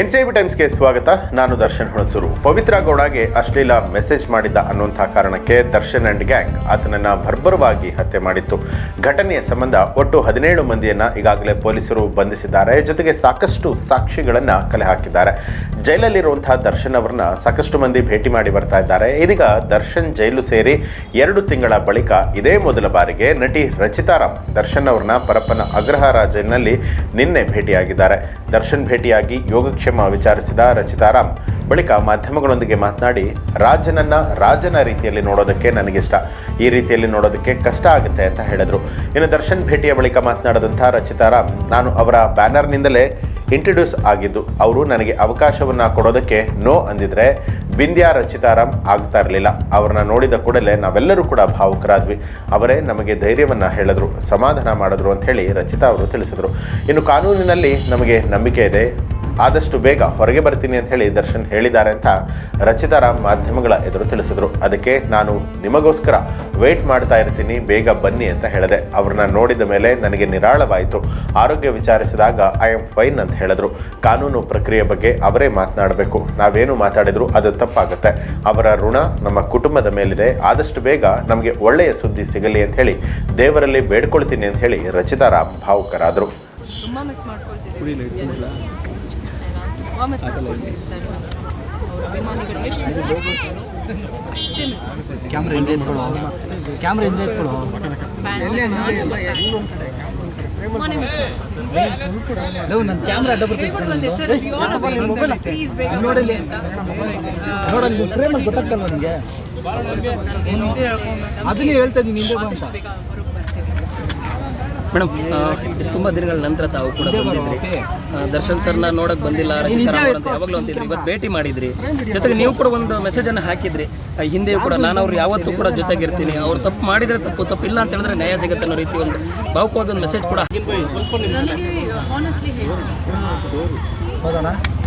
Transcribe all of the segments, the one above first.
N C B ಟೈಮ್ಸ್ಗೆ ಸ್ವಾಗತ. ನಾನು ದರ್ಶನ್ ಹುಣಸೂರು. ಪವಿತ್ರ ಗೌಡಗೆ ಅಶ್ಲೀಲ ಮೆಸೇಜ್ ಮಾಡಿದ್ದ ಅನ್ನುವಂಥ ಕಾರಣಕ್ಕೆ ದರ್ಶನ್ ಅಂಡ್ ಗ್ಯಾಂಗ್ ಆತನನ್ನು ಭರ್ಭರವಾಗಿ ಹತ್ಯೆ ಮಾಡಿತ್ತು. ಘಟನೆಯ ಸಂಬಂಧ ಒಟ್ಟು ಹದಿನೇಳು ಮಂದಿಯನ್ನು ಈಗಾಗಲೇ ಪೊಲೀಸರು ಬಂಧಿಸಿದ್ದಾರೆ. ಜೊತೆಗೆ ಸಾಕಷ್ಟು ಸಾಕ್ಷಿಗಳನ್ನು ಕಲೆ ಹಾಕಿದ್ದಾರೆ. ಜೈಲಲ್ಲಿರುವಂತಹ ದರ್ಶನ್ ಅವರನ್ನ ಸಾಕಷ್ಟು ಮಂದಿ ಭೇಟಿ ಮಾಡಿ ಬರ್ತಾ ಇದ್ದಾರೆ. ಇದೀಗ ದರ್ಶನ್ ಜೈಲು ಸೇರಿ ಎರಡು ತಿಂಗಳ ಬಳಿಕ ಇದೇ ಮೊದಲ ಬಾರಿಗೆ ನಟಿ ರಚಿತಾರಾಮ್ ದರ್ಶನ್ ಅವರನ್ನ ಪರಪ್ಪನ ಅಗ್ರಹಾರ ಜೈಲಿನಲ್ಲಿ ನಿನ್ನೆ ಭೇಟಿಯಾಗಿದ್ದಾರೆ. ದರ್ಶನ್ ಭೇಟಿಯಾಗಿ ಯೋಗಕ್ಷೇಮ ವಿಚಾರಿಸಿದ ರಚಿತಾರಾಮ್ ಬಳಿಕ ಮಾಧ್ಯಮಗಳೊಂದಿಗೆ ಮಾತನಾಡಿ, ರಾಜನನ್ನ ರಾಜನ ರೀತಿಯಲ್ಲಿ ನೋಡೋದಕ್ಕೆ ನನಗಿಷ್ಟ. ಈ ರೀತಿಯಲ್ಲಿ ನೋಡೋದಕ್ಕೆ ಕಷ್ಟ ಆಗುತ್ತೆ ಅಂತ ಹೇಳಿದ್ರು. ಇನ್ನು ದರ್ಶನ್ ಭೇಟಿಯ ಬಳಿಕ ಮಾತನಾಡಿದಂಥ ರಚಿತಾರಾಮ್ ನಾನು ಅವರ ಬ್ಯಾನರ್ನಿಂದಲೇ ಇಂಟ್ರಡ್ಯೂಸ್ ಆಗಿದ್ದು, ಅವರು ನನಗೆ ಅವಕಾಶವನ್ನು ಕೊಡೋದಕ್ಕೆ ನೋ ಅಂದಿದ್ರೆ ಬಿಂದ್ಯಾ ರಚಿತಾರಾಮ್ ಆಗ್ತಾ ಇರಲಿಲ್ಲ. ಅವ್ರನ್ನ ನೋಡಿದ ಕೂಡಲೇ ನಾವೆಲ್ಲರೂ ಕೂಡ ಭಾವುಕರಾದ್ವಿ. ಅವರೇ ನಮಗೆ ಧೈರ್ಯವನ್ನ ಹೇಳಿದ್ರು, ಸಮಾಧಾನ ಮಾಡಿದ್ರು ಅಂತ ಹೇಳಿ ರಚಿತಾ ಅವರು ತಿಳಿಸಿದರು. ಇನ್ನು ಕಾನೂನಿನಲ್ಲಿ ನಮಗೆ ನಂಬಿಕೆ ಇದೆ. ಆದಷ್ಟು ಬೇಗ ಹೊರಗೆ ಬರ್ತೀನಿ ಅಂತ ಹೇಳಿ ದರ್ಶನ್ ಹೇಳಿದ್ದಾರೆ ಅಂತ ರಚಿತಾರಾಮ್ ಮಾಧ್ಯಮಗಳ ಎದುರು ತಿಳಿಸಿದ್ರು. ಅದಕ್ಕೆ ನಾನು ನಿಮಗೋಸ್ಕರ ವೇಟ್ ಮಾಡ್ತಾ ಇರ್ತೀನಿ ಬೇಗ ಬನ್ನಿ ಅಂತ ಹೇಳಿದೆ. ಅವ್ರನ್ನ ನೋಡಿದ ಮೇಲೆ ನನಗೆ ನಿರಾಳವಾಯಿತು. ಆರೋಗ್ಯ ವಿಚಾರಿಸಿದಾಗ ಐ ಆಮ್ ಫೈನ್ ಅಂತ ಹೇಳಿದ್ರು. ಕಾನೂನು ಪ್ರಕ್ರಿಯೆ ಬಗ್ಗೆ ಅವರೇ ಮಾತನಾಡಬೇಕು. ನಾವೇನು ಮಾತಾಡಿದ್ರು ಅದು ತಪ್ಪಾಗುತ್ತೆ. ಅವರ ಋಣ ನಮ್ಮ ಕುಟುಂಬದ ಮೇಲಿದೆ. ಆದಷ್ಟು ಬೇಗ ನಮಗೆ ಒಳ್ಳೆಯ ಸುದ್ದಿ ಸಿಗಲಿ ಅಂತ ಹೇಳಿ ದೇವರಲ್ಲಿ ಬೇಡ್ಕೊಳ್ತೀನಿ ಅಂತ ಹೇಳಿ ರಚಿತಾರಾಮ್ ಭಾವುಕರಾದರು. ಮಾಡ್ಕೊಳ್ತೀವಿ ಸರ್. ಅವ್ರ ಅಭಿಮಾನಿಗಳಿಗೆ ಎಷ್ಟು ಮಿಸ್ ಮಾಡ್ಕೊಳ್ತೀವಿ ಅಷ್ಟೇ ಮಿಸ್ ಮಾಡ್ಕೊಳ್ತೀವಿ ಕ್ಯಾಮ್ರಾ ಹಿಂದೆ ಎತ್ಕೊಳ್ಳೋ ಕ್ಯಾಮ್ರಾ ಹಿಂದೆ ಎತ್ಕೊಳ್ಳೋ ತುಂಬಾನೇ ಮಿಸ್ ಮಾಡ್ಕೊಳ್ತೀವಿ ನನ್ನ ಕ್ಯಾಮ್ರಾ ಅಡ್ಡ ಬರ್ತಿತ್ತು ಹೇಳ್ಬಿಟ್ಟು ಬಂದೆ ಸರ್ ಪ್ಲೀಸ್ ಬೇಗ ಬನ್ನಿ ಅಂತ ನೋಡಲ್ಲಿ ಗೊತ್ತಾಗ್ತಲ್ವ ನಿಮಗೆ ಅದನ್ನೇ ಹೇಳ್ತಾ ಇದ್ದೀನಿ ಹಿಂದೆ ಬೇಗ ಮೇಡಮ್ ತುಂಬ ದಿನಗಳ ನಂತರ ತಾವು ಕೂಡ ಬಂದಿದ್ರಿ. ದರ್ಶನ್ ಸರ್ನ ನೋಡಕ್ ಬಂದಿಲ್ಲ ಯಾವಾಗ್ಲೂ ಅಂತ ಯಾವಾಗಲೂ ಅಂತಿದ್ರಿ. ಇವತ್ತು ಭೇಟಿ ಮಾಡಿದ್ರಿ. ಜೊತೆಗೆ ನೀವು ಕೂಡ ಒಂದು ಮೆಸೇಜನ್ನು ಹಾಕಿದ್ರಿ. ಹಿಂದೆಯೂ ಕೂಡ ನಾನು ಅವ್ರು ಯಾವತ್ತೂ ಕೂಡ ಜೊತೆಗೆ ಇರ್ತೀನಿ ಅವ್ರು ತಪ್ಪು ಮಾಡಿದ್ರೆ ತಪ್ಪು ತಪ್ಪಿಲ್ಲ ಅಂತ ಹೇಳಿದ್ರೆ ನ್ಯಾಯ ಸಿಗುತ್ತೆ ಅನ್ನೋ ರೀತಿ ಒಂದು ಭಾವುಕವಾದ ಒಂದು ಮೆಸೇಜ್ ಕೂಡ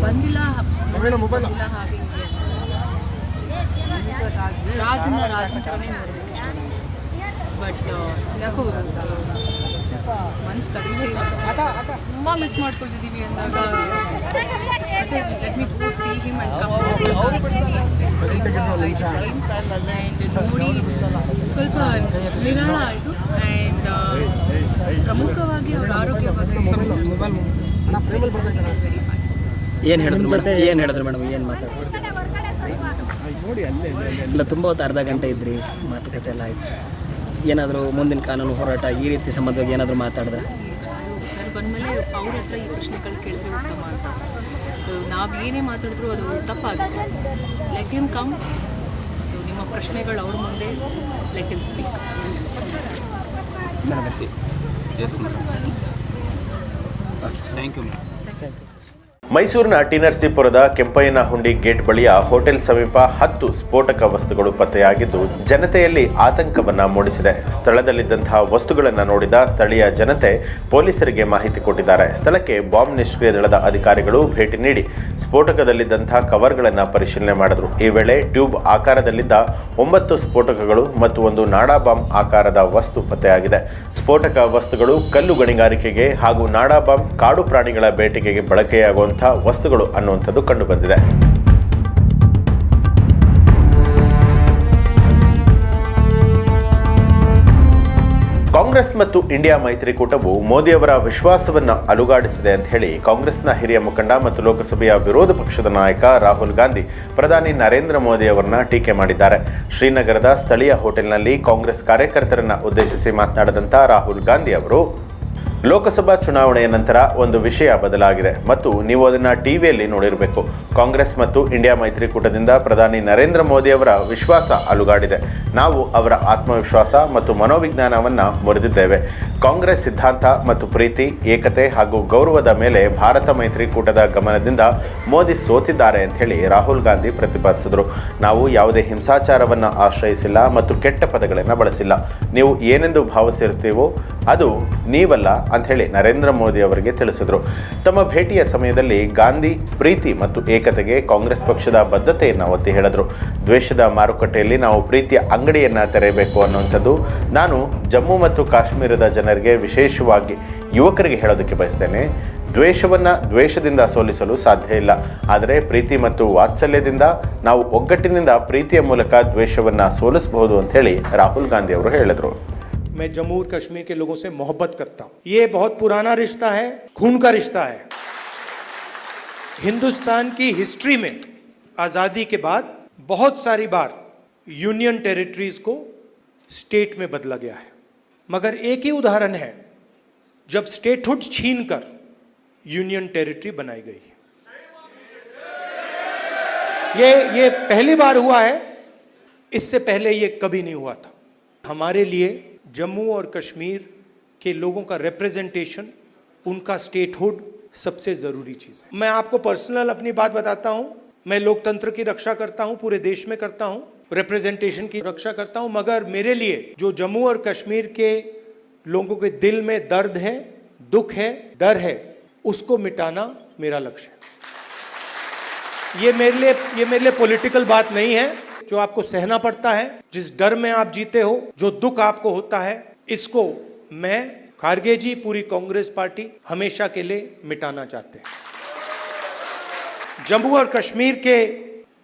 ಬಂದಿಲ್ಲ ರಾಜನ ರಾಜಕಾರಣ ನೋಡಿದ್ದೀನಿ ಬಟ್ ಯಾಕೋ ಮನ್ಸು ಇಲ್ಲ. ತುಂಬ ಮಿಸ್ ಮಾಡ್ಕೊಳ್ತಿದ್ದೀವಿ ಅಂದಾಗ. Let me go see him and ನೋಡಿ ಸ್ವಲ್ಪ ನಿರಾಳ ಆಯಿತು. ಆ್ಯಂಡ್ ಪ್ರಮುಖವಾಗಿ ಅವರ ಆರೋಗ್ಯ ಬಗ್ಗೆ ವೆರಿ ಫೈನ್ ಏನು ಹೇಳಿದ್ರು ಮೇಡಮ್? ಏನು ಹೇಳಿದ್ರು ಮೇಡಮ್? ಏನು ಮಾತಾಡ್ತಾರೆ ಇಲ್ಲ ತುಂಬ ಹೊತ್ತು ಅರ್ಧ ಗಂಟೆ ಇದ್ರಿ. ಮಾತುಕತೆ ಎಲ್ಲ ಆಯ್ತು. ಏನಾದರೂ ಮುಂದಿನ ಕಾನೂನು ಹೋರಾಟ ಈ ರೀತಿ ಸಂಬಂಧವಾಗಿ ಏನಾದರೂ ಮಾತಾಡಿದ್ರೆ? ಅದು ಸರ್ ಬಂದಮೇಲೆ ಅವ್ರ ಹತ್ರ ಈ ಪ್ರಶ್ನೆಗಳು ಕೇಳಿದ್ರೆ ಉತ್ತಮ ಅಂತ. ಸೊ ನಾವು ಏನೇ ಮಾತಾಡಿದ್ರು ಅದು ತಪ್ಪಾಗುತ್ತೆ. ಲೆಟ್ ಹಿಮ್ ಕಮ್ ಸೊ ನಿಮ್ಮ ಪ್ರಶ್ನೆಗಳು ಅವ್ರ ಮುಂದೆ. Let him speak yes madam. Okay thank you madam ಮೈಸೂರಿನ ಟಿನರ್ಸಿಪುರದ ಕೆಂಪಯ್ಯನ ಕೆಂಪಯ್ಯನಹುಂಡಿ ಗೇಟ್ ಬಳಿಯ ಹೋಟೆಲ್ ಸಮೀಪ ಹತ್ತು ಸ್ಫೋಟಕ ವಸ್ತುಗಳು ಪತ್ತೆಯಾಗಿದ್ದು, ಜನತೆಯಲ್ಲಿ ಆತಂಕವನ್ನು ಮೂಡಿಸಿದೆ. ಸ್ಥಳದಲ್ಲಿದ್ದಂತಹ ವಸ್ತುಗಳನ್ನು ನೋಡಿದ ಸ್ಥಳೀಯ ಜನತೆ ಪೊಲೀಸರಿಗೆ ಮಾಹಿತಿ ಕೊಟ್ಟಿದ್ದಾರೆ. ಸ್ಥಳಕ್ಕೆ ಬಾಂಬ್ ನಿಷ್ಕ್ರಿಯ ದಳದ ಅಧಿಕಾರಿಗಳು ಭೇಟಿ ನೀಡಿ ಸ್ಫೋಟಕದಲ್ಲಿದ್ದಂತಹ ಕವರ್ಗಳನ್ನು ಪರಿಶೀಲನೆ ಮಾಡಿದರು. ಈ ವೇಳೆ ಟ್ಯೂಬ್ ಆಕಾರದಲ್ಲಿದ್ದ ಒಂಬತ್ತು ಸ್ಫೋಟಕಗಳು ಮತ್ತು ಒಂದು ನಾಡಾ ಬಾಂಬ್ ಆಕಾರದ ವಸ್ತು ಪತ್ತೆಯಾಗಿದೆ. ಸ್ಫೋಟಕ ವಸ್ತುಗಳು ಕಲ್ಲು ಗಣಿಗಾರಿಕೆಗೆ ಹಾಗೂ ನಾಡಾ ಬಾಂಬ್ ಕಾಡು ಪ್ರಾಣಿಗಳ ಬೇಟೆಗೆ ಬಳಕೆಯಾಗುವಂತಹ ವಸ್ತುಗಳು ಅನ್ನುವಂಥದ್ದು ಕಂಡುಬಂದಿದೆ. ಕಾಂಗ್ರೆಸ್ ಮತ್ತು ಇಂಡಿಯಾ ಮೈತ್ರಿಕೂಟವು ಮೋದಿಯವರ ವಿಶ್ವಾಸವನ್ನು ಅಲುಗಾಡಿಸಿದೆ ಅಂತ ಹೇಳಿ ಕಾಂಗ್ರೆಸ್ನ ಹಿರಿಯ ಮುಖಂಡ ಮತ್ತು ಲೋಕಸಭೆಯ ವಿರೋಧ ಪಕ್ಷದ ನಾಯಕ ರಾಹುಲ್ ಗಾಂಧಿ, ಪ್ರಧಾನಿ ನರೇಂದ್ರ ಮೋದಿ ಅವರನ್ನ ಟೀಕೆ ಮಾಡಿದ್ದಾರೆ. ಶ್ರೀನಗರದ ಸ್ಥಳೀಯ ಹೋಟೆಲ್ನಲ್ಲಿ ಕಾಂಗ್ರೆಸ್ ಕಾರ್ಯಕರ್ತರನ್ನು ಉದ್ದೇಶಿಸಿ ಮಾತನಾಡಿದಂಥ ರಾಹುಲ್ ಗಾಂಧಿ ಅವರು ಲೋಕಸಭಾ ಚುನಾವಣೆಯ ನಂತರ ಒಂದು ವಿಷಯ ಬದಲಾಗಿದೆ ಮತ್ತು ನೀವು ಅದನ್ನು ಟಿವಿಯಲ್ಲಿ ನೋಡಿರಬೇಕು. ಕಾಂಗ್ರೆಸ್ ಮತ್ತು ಇಂಡಿಯಾ ಮೈತ್ರಿಕೂಟದಿಂದ ಪ್ರಧಾನಿ ನರೇಂದ್ರ ಮೋದಿ ಅವರ ವಿಶ್ವಾಸ ಅಲುಗಾಡಿದೆ. ನಾವು ಅವರ ಆತ್ಮವಿಶ್ವಾಸ ಮತ್ತು ಮನೋವಿಜ್ಞಾನವನ್ನು ಮುರಿದಿದ್ದೇವೆ. ಕಾಂಗ್ರೆಸ್ ಸಿದ್ಧಾಂತ ಮತ್ತು ಪ್ರೀತಿ, ಏಕತೆ ಹಾಗೂ ಗೌರವದ ಮೇಲೆ ಭಾರತ ಮೈತ್ರಿಕೂಟದ ಗಮನದಿಂದ ಮೋದಿ ಸೋತಿದ್ದಾರೆ ಅಂತ ಹೇಳಿ ರಾಹುಲ್ ಗಾಂಧಿ ಪ್ರತಿಪಾದಿಸಿದರು. ನಾವು ಯಾವುದೇ ಹಿಂಸಾಚಾರವನ್ನು ಆಶ್ರಯಿಸಿಲ್ಲ ಮತ್ತು ಕೆಟ್ಟ ಪದಗಳನ್ನು ಬಳಸಿಲ್ಲ. ನೀವು ಏನೆಂದು ಭಾವಿಸಿರ್ತೀವೋ ಅದು ನೀವಲ್ಲ ಅಂಥೇಳಿ ನರೇಂದ್ರ ಮೋದಿ ಅವರಿಗೆ ತಿಳಿಸಿದರು. ತಮ್ಮ ಭೇಟಿಯ ಸಮಯದಲ್ಲಿ ಗಾಂಧಿ ಪ್ರೀತಿ ಮತ್ತು ಏಕತೆಗೆ ಕಾಂಗ್ರೆಸ್ ಪಕ್ಷದ ಬದ್ಧತೆಯನ್ನು ಒತ್ತಿ ಹೇಳಿದರು. ದ್ವೇಷದ ಮಾರುಕಟ್ಟೆಯಲ್ಲಿ ನಾವು ಪ್ರೀತಿಯ ಅಂಗಡಿಯನ್ನು ತೆರೆಯಬೇಕು ಅನ್ನುವಂಥದ್ದು ನಾನು ಜಮ್ಮು ಮತ್ತು ಕಾಶ್ಮೀರದ ಜನರಿಗೆ ವಿಶೇಷವಾಗಿ ಯುವಕರಿಗೆ ಹೇಳೋದಕ್ಕೆ ಬಯಸ್ತೇನೆ. ದ್ವೇಷವನ್ನ ದ್ವೇಷದಿಂದ ಸೋಲಿಸಲು ಸಾಧ್ಯ ಇಲ್ಲ. ಆದರೆ ಪ್ರೀತಿ ಮತ್ತು ವಾತ್ಸಲ್ಯದಿಂದ ನಾವು ಒಗ್ಗಟ್ಟಿನಿಂದ ಪ್ರೀತಿಯ ಮೂಲಕ ದ್ವೇಷವನ್ನು ಸೋಲಿಸಬಹುದು ಅಂತ ಹೇಳಿ ರಾಹುಲ್ ಗಾಂಧಿ ಅವರು ಹೇಳಿದರು. मैं जम्मू कश्मीर के लोगों से मोहब्बत करता हूँ। ये बहुत पुराना रिश्ता है, खून का रिश्ता है। हिंदुस्तान की हिस्ट्री में आज़ादी के बाद बहुत सारी बार यूनियन टेरिटरीज को स्टेट में बदला गया है। मगर एक ही उदाहरण है, जब स्टेटहुड छीन कर यूनियन टेरिटरी बनाई गई है। ये ये पहली बार हुआ है, इससे पहले ये कभी नहीं हुआ था। हमारे लिए जम्मू और कश्मीर के लोगों का रिप्रेजेंटेशन उनका स्टेटहुड सबसे ज़रूरी चीज़ है। मैं आपको पर्सनल अपनी बात बताता हूँ। मैं लोकतंत्र की रक्षा करता हूँ, पूरे देश में करता हूँ। रिप्रेजेंटेशन की रक्षा करता हूँ। मगर मेरे लिए जो जम्मू और कश्मीर के लोगों के दिल में दर्द है, दुख है, डर है, उसको मिटाना मेरा लक्ष्य है। ये मेरे लिए, ये मेरे लिए पॉलिटिकल बात नहीं है। जो आपको सहना पड़ता है, जिस डर में आप जीते हो, जो दुख आपको होता है, इसको मैं खारगे जी, पूरी कांग्रेस पार्टी हमेशा के लिए मिटाना चाहते हैं। जम्मू और कश्मीर के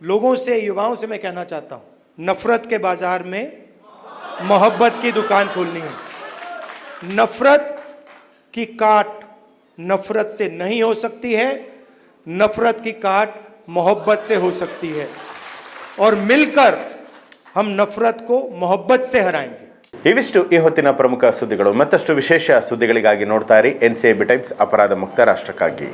लोगों से, युवाओं से मैं कहना चाहता हूँ, नफरत के बाज़ार में मोहब्बत की दुकान खोलनी है। नफरत की काट नफरत से नहीं हो सकती है, नफरत की काट मोहब्बत से हो सकती है। और मिलकर हम नफरत को मोहब्बत से हराएंगे ಇವಿಷ್ಟು ಈ ಹೊತ್ತಿನ ಪ್ರಮುಖ ಸುದ್ದಿಗಳು ಮತ್ತಷ್ಟು ವಿಶೇಷ ಸುದ್ದಿಗಳಿಗಾಗಿ ನೋಡ್ತಾ ಇರಿ ಎನ್ ಸಿ ಬಿ ಟೈಮ್ಸ್ ಅಪರಾಧ ಮುಕ್ತ ರಾಷ್ಟ್ರಕ್ಕಾಗಿ